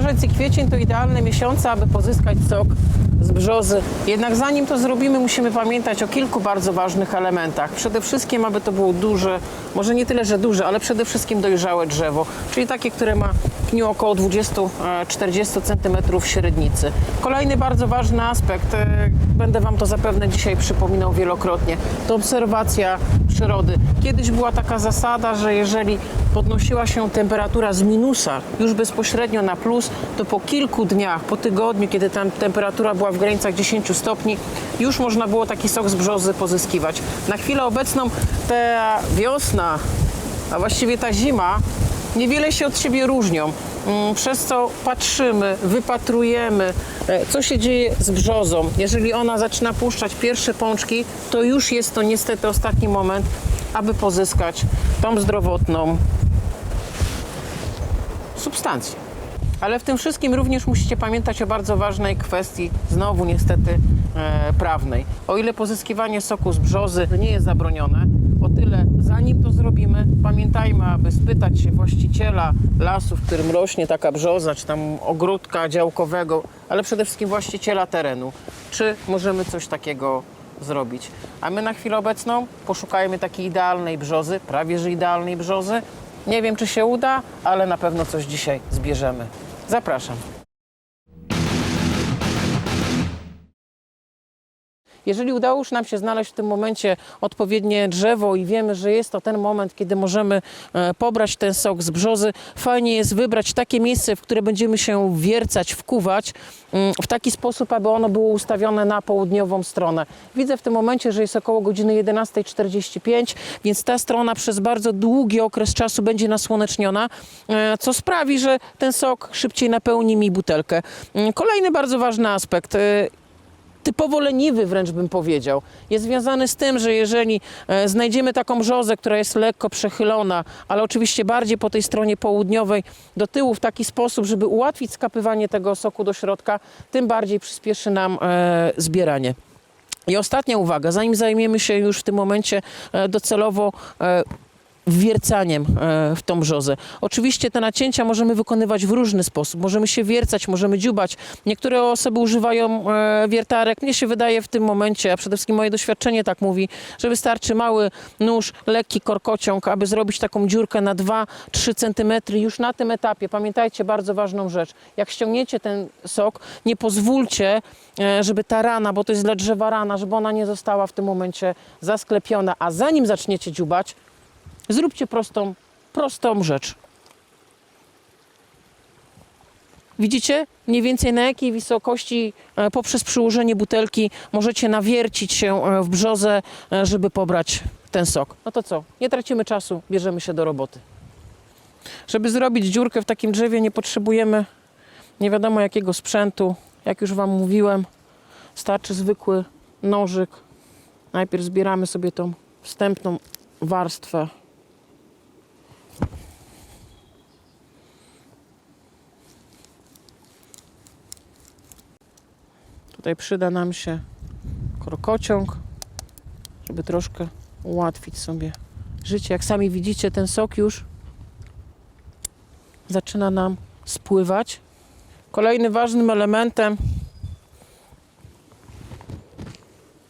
Marzec i kwiecień to idealne miesiące, aby pozyskać sok z brzozy. Jednak zanim to zrobimy, musimy pamiętać o kilku bardzo ważnych elementach. Przede wszystkim, aby to było duże, może nie tyle, że duże, ale przede wszystkim dojrzałe drzewo, czyli takie, które ma w pniu około 20-40 cm średnicy. Kolejny bardzo ważny aspekt, e, będę Wam to zapewne dzisiaj przypominał wielokrotnie, to obserwacja przyrody. Kiedyś była taka zasada, że jeżeli podnosiła się temperatura z minusa już bezpośrednio na plus, to po kilku dniach, po tygodniu, kiedy tam temperatura była w granicach 10 stopni, już można było taki sok z brzozy pozyskiwać. Na chwilę obecną ta wiosna, a właściwie ta zima, niewiele się od siebie różnią. Mm, Przez co patrzymy, wypatrujemy, e, co się dzieje z brzozą. Jeżeli ona zaczyna puszczać pierwsze pączki, to już jest to niestety ostatni moment, aby pozyskać tą zdrowotną substancję. Ale w tym wszystkim również musicie pamiętać o bardzo ważnej kwestii, znowu niestety e, prawnej. O ile pozyskiwanie soku z brzozy nie jest zabronione, o tyle zanim to zrobimy, pamiętajmy, aby spytać się właściciela lasu, w którym rośnie taka brzoza, czy tam ogródka działkowego, ale przede wszystkim właściciela terenu, czy możemy coś takiego zrobić. A my na chwilę obecną poszukajmy takiej idealnej brzozy, prawie że idealnej brzozy. Nie wiem, czy się uda, ale na pewno coś dzisiaj zbierzemy. Zapraszam. Jeżeli udało już nam się znaleźć w tym momencie odpowiednie drzewo i wiemy, że jest to ten moment, kiedy możemy e, pobrać ten sok z brzozy, fajnie jest wybrać takie miejsce, w które będziemy się wiercać, wkuwać mm, w taki sposób, aby ono było ustawione na południową stronę. Widzę w tym momencie, że jest około godziny 11.45, więc ta strona przez bardzo długi okres czasu będzie nasłoneczniona, e, co sprawi, że ten sok szybciej napełni mi butelkę. Mm, Kolejny bardzo ważny aspekt. Typowo leniwy wręcz bym powiedział, jest związany z tym, że jeżeli e, znajdziemy taką brzozę, która jest lekko przechylona, ale oczywiście bardziej po tej stronie południowej do tyłu w taki sposób, żeby ułatwić skapywanie tego soku do środka, tym bardziej przyspieszy nam e, zbieranie. I ostatnia uwaga, zanim zajmiemy się już w tym momencie e, docelowo e, wiercaniem e, w tą brzozę. Oczywiście te nacięcia możemy wykonywać w różny sposób. Możemy się wiercać, możemy dziubać. Niektóre osoby używają e, wiertarek. Mnie się wydaje w tym momencie, a przede wszystkim moje doświadczenie tak mówi, że wystarczy mały nóż, lekki korkociąg, aby zrobić taką dziurkę na 2-3 cm już na tym etapie. Pamiętajcie bardzo ważną rzecz. Jak ściągniecie ten sok, nie pozwólcie, e, żeby ta rana, bo to jest dla drzewa rana, żeby ona nie została w tym momencie zasklepiona, a zanim zaczniecie dziubać, Zróbcie prostą, prostą rzecz. Widzicie mniej więcej na jakiej wysokości e, poprzez przyłożenie butelki możecie nawiercić się e, w brzozę, e, żeby pobrać ten sok. No to co? Nie tracimy czasu, bierzemy się do roboty. Żeby zrobić dziurkę w takim drzewie nie potrzebujemy nie wiadomo jakiego sprzętu. Jak już Wam mówiłem, starczy zwykły nożyk. Najpierw zbieramy sobie tą wstępną warstwę Tutaj przyda nam się krokociąg, żeby troszkę ułatwić sobie życie. Jak sami widzicie, ten sok już zaczyna nam spływać. Kolejnym ważnym elementem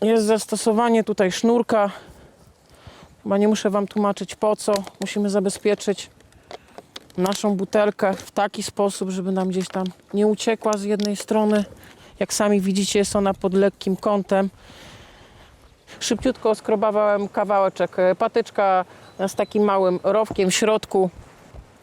jest zastosowanie tutaj sznurka. Chyba nie muszę Wam tłumaczyć po co. Musimy zabezpieczyć naszą butelkę w taki sposób, żeby nam gdzieś tam nie uciekła z jednej strony. Jak sami widzicie, jest ona pod lekkim kątem. Szybciutko skrobawałem kawałeczek e, patyczka z takim małym rowkiem w środku.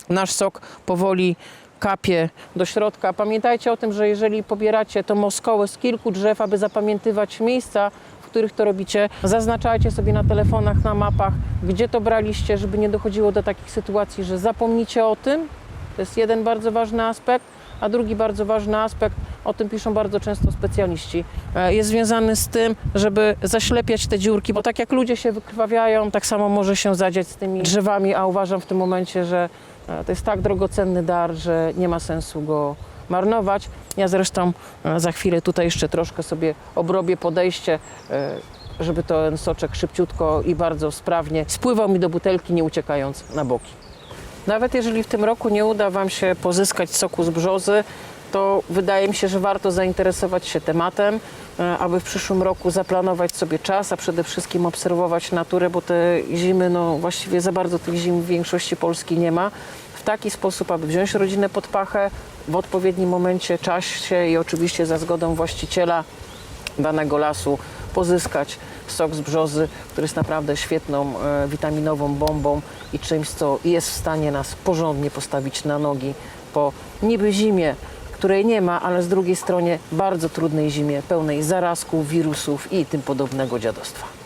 Nasz sok powoli kapie do środka. Pamiętajcie o tym, że jeżeli pobieracie to moskołę z kilku drzew, aby zapamiętywać miejsca, w których to robicie, zaznaczajcie sobie na telefonach, na mapach, gdzie to braliście, żeby nie dochodziło do takich sytuacji, że zapomnicie o tym. To jest jeden bardzo ważny aspekt. A drugi bardzo ważny aspekt, o tym piszą bardzo często specjaliści, e, jest związany z tym, żeby zaślepiać te dziurki, bo tak jak ludzie się wykrwawiają, tak samo może się zadziać z tymi drzewami, a uważam w tym momencie, że e, to jest tak drogocenny dar, że nie ma sensu go marnować. Ja zresztą e, za chwilę tutaj jeszcze troszkę sobie obrobię podejście, żeby ten soczek szybciutko i bardzo sprawnie spływał mi do butelki, nie uciekając na boki. Nawet jeżeli w tym roku nie uda Wam się pozyskać soku z brzozy, to wydaje mi się, że warto zainteresować się tematem, e, aby w przyszłym roku zaplanować sobie czas, a przede wszystkim obserwować naturę, bo te zimy, no właściwie za bardzo tych zim w większości Polski nie ma. W taki sposób, aby wziąć rodzinę pod pachę w odpowiednim momencie, czasie i oczywiście za zgodą właściciela danego lasu pozyskać sok z brzozy, który jest naprawdę świetną e, witaminową bombą i czymś, co jest w stanie nas porządnie postawić na nogi po niby zimie, której nie ma, ale z drugiej strony bardzo trudnej zimie, pełnej zarazków, wirusów i tym podobnego dziadostwa.